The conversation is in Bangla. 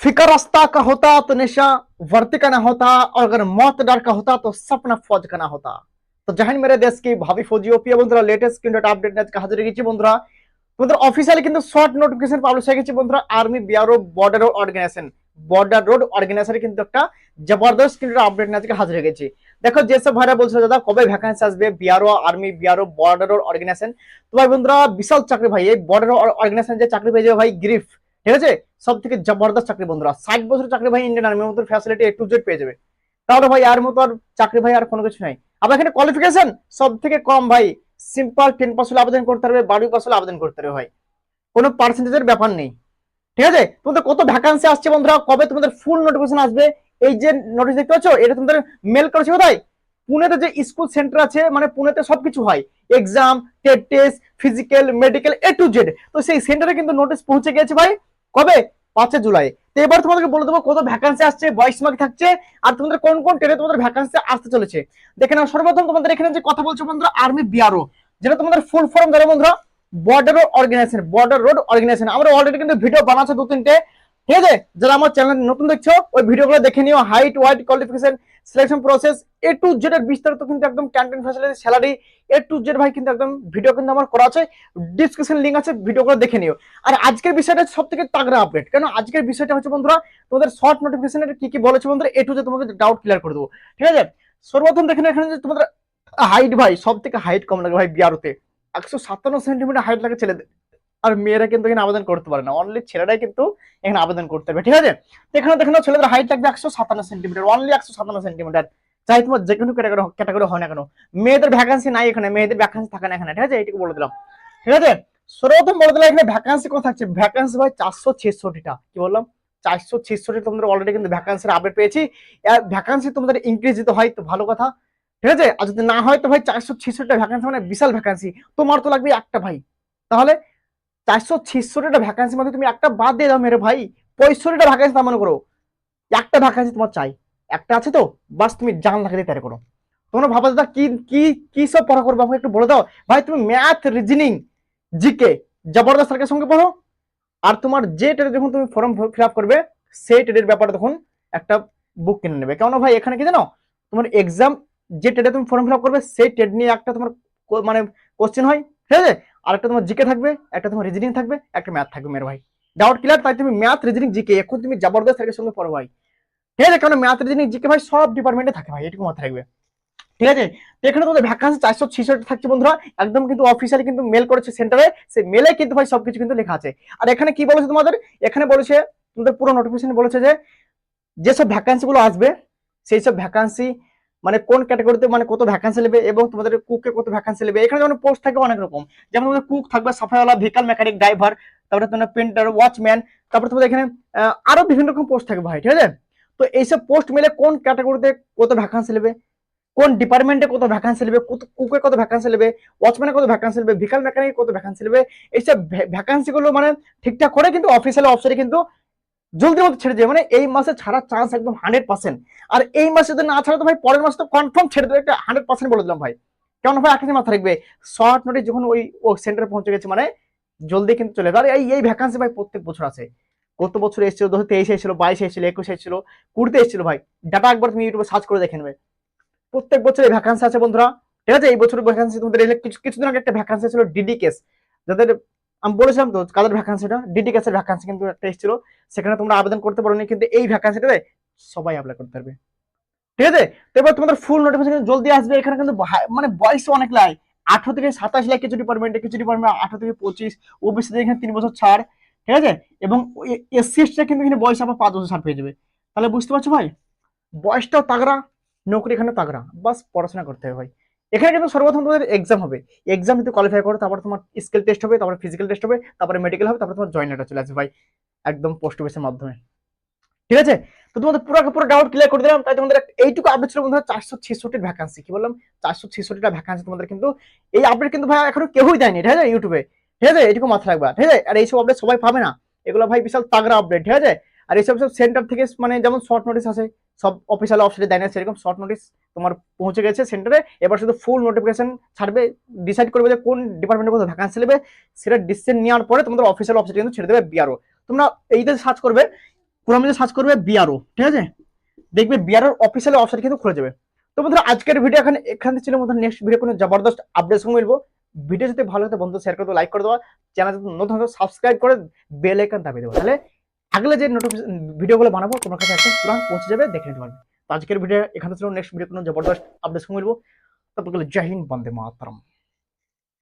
फिक्र रास्ता का होता तो नशा वर्ती का ना होता और अगर मौत डर का होता तो सपना फौज का ना होता তো জাহান মেরে দেশ কি ভাবি ফৌজি প্রিয় বন্ধুরা লেটেস্ট কিন্তু একটা আপডেট আজকে হাজির গেছি বন্ধুরা তোমাদের অফিসিয়ালি কিন্তু শর্ট নোটিফিকেশন পাবলিশ হয়ে গেছে বন্ধুরা army BRO border road organisation border road organisation কিন্তু একটা জবরদস্ত কিন্তু আপডেট আজকে হাজির হয়ে গেছি দেখো যেসব ভাইরা বলছিল দাদা কবে ভ্যাকান্সি আসবে BRO army BRO border road organisation তো ভাই বন্ধুরা বিশাল চাকরি ভাই এই বর্ডার অর্গানাইজেশন যে চাকরি পেয়ে যাবে ভাই গ্রিফ ঠিক আছে? সব থেকে জবরদস্ত চাকরি বন্ধুরা, ষাট বছর চাকরি ভাই ইন্ডিয়ান আর্মির মতো ফ্যাসিলিটি টু জেড পেয়ে যাবে। তাহলে ভাই, আর মতো আর চাকরি ভাই আর কোনো কিছু নাই। আবার এখানে কোয়ালিফিকেশন সব থেকে কম ভাই সিম্পল টেন পার্সেন্ট আবেদন করতে হবে বারো পার্সেন্ট আবেদন করতে হবে ভাই। কোনো পার্সেন্টেজের ব্যাপার নেই। ঠিক আছে? তোমাদের কত ভ্যাকান্সি আসছে বন্ধুরা? কবে তোমাদের ফুল নোটিফিকেশন আসবে? এই যে নোটিশ দেখতে পাচ্ছ? এটা তোমাদের মেল করেছে কোথায়? পুনেতে যে স্কুল সেন্টার আছে মানে পুনেতে সবকিছু হয়। Exam TET test physical medical A to Z তো সেই সেন্টারে কিন্তু নোটিশ পৌঁছে গেছে ভাই। কবে? পাঁচে জুলাই। তো এবার তোমাদেরকে বলে দেবো কত ভ্যাকান্সি আসছে বয়স মার্ক থাকছে, আর তোমাদের কোন কোন ট্রেনে তোমাদের ভ্যাকান্সি আসতে চলেছে। দেখে নাও, সর্বপ্রথম তোমাদের এখানে যে কথা বলছো বন্ধুরা আর্মি বিআরও যেটা তোমাদের ফুল ফর্ম ধরো বন্ধুরা border road organisation border road organisation আমরা অলরেডি কিন্তু ভিডিও বানাচ্ছি দু তিনটে ঠিক আছে? যারা আমার চ্যানেল নতুন দেখছ, ওই ভিডিওগুলো দেখে নিও। Height weight qualification selection process A to Z এর বিস্তারিত কিন্তু একদম canteen facility salary A to Z ভাই কিন্তু একদম ভিডিও কিন্তু আমার করা আছে। ডিসক্রিপশন লিঙ্ক আছে ভিডিওগুলো দেখে নিও। আর আজকের বিষয়টা সব থেকে তাগড়া আপডেট কেন? আজকের বিষয়টা হচ্ছে বন্ধুরা, তোমাদের শর্ট নোটিফিকেশনের কি কি বলেছে বন্ধুরা এ টু জেড তোমাদের ডাউট ক্লিয়ার করে দেবো। ঠিক আছে? সর্বপ্রথম দেখেন এখানে যে তোমাদের হাইট ভাই সব থেকে হাইট কম লাগে ভাই বিয়ারোতে। একশো সাতান্ন সেন্টিমিটার হাইট লাগে ছেলেদের। আর মেয়েরা কিন্তু এখানে আবেদন করতে পারে না। অনলি ছেলেরাই কিন্তু এখানে আবেদন করতে পারবে, ঠিক আছে? এখানে দেখেন ছেলেদের হাইট লাগবে একশো সাতান্ন সেন্টিমিটার অনলি একশো সাতান্ন সেন্টিমিটার চাই তোমার যে কোনো ক্যাটাগরি ক্যাটাগরি হয় না কেন, মেয়েদের ভ্যাকান্সি নাই এখানে, মেয়েদের ভ্যাকান্সি থাকে না এখানে, ঠিক আছে? এইটুকু বলে দিলাম, ঠিক আছে? সর্বপ্রথম বলে দিলাম এখানে ভ্যাকান্সি কত থাকছে? ভ্যাকান্সি ভাই চারশো ছেষট্টিটা, কি বললাম? চারশো ছেষট্টি তোমাদের অলরেডি কিন্তু ভ্যাকান্সির আপডেট পেয়েছি। ভ্যাকান্সি তোমাদের ইনক্রিজ দিতে হয়, তো ভালো কথা, ঠিক আছে? আর যদি না হয়, তো ভাই চারশো ছেষট্টিটা ভ্যাকান্সি মানে বিশাল ভ্যাকান্সি তোমার তো লাগবে একটা ভাই। তাহলে চারশো ছেষট্টিটা ভ্যাকান্সি মধ্যে তুমি একটা বাদ দিয়ে দাও মেরে ভাই। পঁয়ষট্টিটা ভ্যাকান্সি তার মনে করো। একটা ভ্যাকান্সি তোমার চাই। একটা আছে তো, বাস তুমি জান লাগাতে তারে করো। তোমরা ভাবা দাদা, কি কি কি সব পড়া করব? আমাকে একটু বলে দাও। ভাই, তুমি ম্যাথ রিজনিং জিকে জবরদস্ত স্যারের সঙ্গে পড়ো। আর তোমার যে টেটে যখন তুমি ফর্ম ফিল আপ করবে, সেই টেটের ব্যাপারে তখন একটা বুক কিনে নেবে। কেন ভাই, এখানে কি জানো? তোমার এক্সাম যে টেটে তুমি ফর্ম ফিল আপ করবে, সেই টেট নিয়ে একটা তোমার মানে কোশ্চেন হয়। ঠিক আছে? আর একটা তোমার জিকে থাকবে, একটা তোমার রিজনিং থাকবে, একটা ম্যাথ থাকবে মেরে ভাই। ডাউট ক্লিয়ার তাই তুমি ম্যাথ রিজনিং জিকে এখন তুমি জবরদস্ত স্যারের সঙ্গে পড়ো ভাই। ঠিক আছে, কারণ ম্যাথ রিজনিং জিকে ভাই সব ডিপার্টমেন্টে থাকে ভাই, এটুকু মাথায় রাখবে। ঠিক আছে? এখানে তোমাদের ভ্যাকান্সি চারশো ছিষট্টি থাকছে বন্ধুরা, একদম কিন্তু অফিসিয়ালি কিন্তু মেল করেছে সেন্টারে সেই মেলে কিন্তু ভাই সবকিছু কিন্তু লেখা আছে। আর এখানে কি বলেছে তোমাদের? এখানে বলেছে, তোমাদের পুরো নোটিফিকেশন বলেছে যে, যেসব ভ্যাকান্সিগুলো আসবে সেই সব ভ্যাকান্সি মানে কোন ক্যাটাগরিতে মানে কত ভ্যাকান্সি নেবে এবং তোমাদের কুকে কত ভ্যাকান্সি নেবে? এখানে যেমন পোস্ট থাকে অনেক রকম। যেমন তোমাদের কুক থাকবে, সাফাইওয়ালা ভেহিকাল মেকানিক ড্রাইভার তারপরে তোমাদের পেন্টার ওয়াচম্যান তারপরে তোমাদের এখানে আরও বিভিন্ন রকম পোস্ট থাকবে ভাই, ঠিক আছে? তো এইসব পোস্ট মিলে কোন ক্যাটাগরিতে কত ভ্যাকান্সি নেবে? কোন ডিপার্টমেন্টে কত ভ্যাকান্সি নেবে? কত কুকে কত ভ্যাকান্সি নেবে? ওয়াচম্যানে কত ভ্যাকান্সি নেবে? ভিকাল মেকানিক কত ভ্যাকান্সি নেবে? এইসব ভ্যাকান্সি গুলো মানে ঠিকঠাক করে কিন্তু অফিসিয়াল অফিসারে কিন্তু জলদির মতো ছেড়ে দেবে। মানে এই মাসে ছাড়ার চান্স একদম হান্ড্রেড পার্সেন্ট আর এই মাসে যদি না ছাড়া, তো ভাই পরের মাসে তো কনফার্ম ছেড়ে দেবে। একটা হান্ড্রেড পার্সেন্ট বলে দিলাম ভাই। কেমন ভাই একটা মাথা রাখবে। শর্ট নোটিস যখন ওই, ও সেন্টারে পৌঁছে গেছে মানে জলদি কিন্তু চলে যাবে। আর এই এই ভ্যাকান্সি ভাই প্রত্যেক বছর আছে। গত বছর এসেছিল, দু হাজার তেইশে এসেছিল, বাইশে এসেছিল, একুশে এসেছিল, কুড়িতে এসেছিল ভাই। ডাটা একবার তুমি ইউটিউবে সার্চ করে দেখে নেবে। প্রত্যেক বছর এই ভ্যাকান্সি আছে, বন্ধুরা। ঠিক আছে? এই বছর ভ্যাকান্সি তোমাদের কিছুদিন আগে একটা ভ্যাকান্সি ছিল ডিডি কেস যাদের আমি বলেছিলাম তো, কাদের ভ্যাকান্সিটা ডিডি কেসের ভ্যাকান্সি কিন্তু একটা এসেছিল। সেখানে তোমরা আবেদন করতে পারোনি, কিন্তু এই ভ্যাকান্সিটাতে সবাই অ্যাপ্লাই করতে পারবে। ঠিক আছে? এবার তোমাদের ফুল নোটিফিকেশন জলদি আসবে। এখানে কিন্তু মানে বয়স অনেক লাই। আঠারো থেকে সাতাশ লাখ কিছু ডিপার্টমেন্টে কিছু ডিপার্টমেন্ট আঠারো থেকে পঁচিশ ওবিসি এখানে তিন বছর ছাড়। ঠিক আছে? এবং এসসি এসটিটা কিন্তু এখানে বয়স আবার পাঁচ বছর ছাড় পেয়ে যাবে। তাহলে বুঝতে পারছ ভাই? বয়সটাও তাগড়া, নৌকরি এখানে তাগড়া। বাস পড়াশোনা করতে হবে ভাই। এখানে কিন্তু সর্বপ্রথম তোমাদের এক্সাম হবে। এক্সাম যদি কোয়ালিফাই করো, তারপর তোমার স্কিল টেস্ট হবে, তারপরে ফিজিক্যাল টেস্ট হবে, তারপরে মেডিকেল হবে, তারপরে তোমার জয়েন লেটার চলে আসবে ভাই। একদম পোস্ট অফিসের মাধ্যমে। ঠিক আছে? তো তোমাদের পুরো পুরো ডাউট ক্লিয়ার করে দিলাম। তাই তোমাদের এইটুকু আপডেট ছিল বন্ধুরা, চারশো ছেষট্টির ভ্যাকান্সি কি বললাম? চারশো ছেষট্টিটা ভ্যাকান্সি তোমাদের কিন্তু এই আপডেট কিন্তু ভাই এখনও কেউই দেয়নি, ঠিক আছে? ইউটিউবে ঠিক আছে? এটুকু মাথা রাখবা। ঠিক আছে? আর এইসব আপডেট সবাই পাবে না। এগুলো ভাই বিশাল তাগড়া আপডেট ঠিক আছে? আর এইসব সব সেন্টার থেকে মানে যেমন শর্ট নোটিস আছে সব অফিসিয়াল অফিসে দেয় না সেরকম শর্ট নোটিস তোমার পৌঁছে গেছে সেন্টারে এবার শুধু ফুল নোটিফিকেশন ছাড়বে ডিসাইড করবে যে কোন ডিপার্টমেন্টে কত ভ্যাকান্সি নেবে, সেটা ডিসিশন নেওয়ার পরে তোমাদের অফিসিয়াল অফিসে কিন্তু ছেড়ে দেবে বিআরও তোমরা এইটা সার্চ করবে ক্রমে সার্চ করবে বিআরও ঠিক আছে? দেখবে বিআরওর অফিসিয়াল ওয়েবসাইট কিন্তু খুলে যাবে। তো বন্ধুরা, আজকের ভিডিও এখানে এখান থেকে ছিল বন্ধুরা নেক্সট ভিডিও কোনো জবরদস্ত আপডেট সঙ্গে মিলবো। ভিডিও যদি ভালো লাগে বন্ধু শেয়ার করে দেবো লাইক করে দেওয়া চ্যানেল নতুন হতো সাবস্ক্রাইব করে বেল আইকন দাবিয়ে দেবো, তাহলে আগলে যে নোটিফিকেশন ভিডিওগুলো বানাবো, তোমার কাছে একদম তুরন্ত পৌঁছে যাবে, দেখে নিতে পারবে। আজকের ভিডিও এখানে ছিল নেক্সট ভিডিও কোনো জবরদস্ত আপডেট মিলবো তারপর জয় হিন্দ, বন্দে মাতরম।